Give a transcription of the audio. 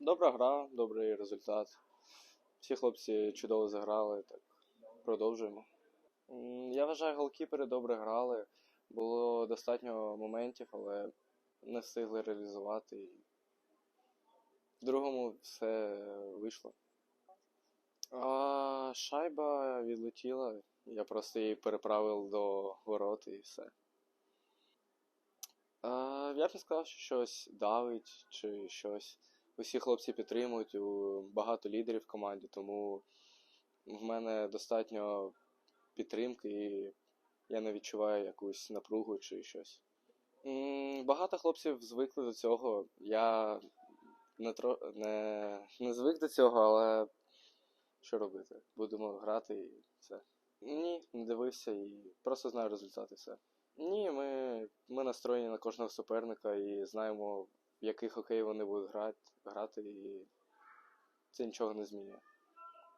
Добра гра, добрий результат. Всі хлопці чудово заграли, так продовжуємо. Я вважаю, голкіпери добре грали. Було достатньо моментів, але не встигли реалізувати. В другому все вийшло. А, шайба відлетіла. Я просто її переправив до ворот і все. А, я б не сказав, що щось давить чи щось. Усі хлопці підтримують, у багато лідерів в команді, тому в мене достатньо підтримки і я не відчуваю якусь напругу чи щось. Багато хлопців звикли до цього. Я не, тро... не, не звик до цього, але що робити? Будемо грати і все. Ні, не дивився і просто знаю результати все. Ні, ми, ми настроєні на кожного суперника і знаємо, в який хокей вони будуть грати, грати і це нічого не змінює.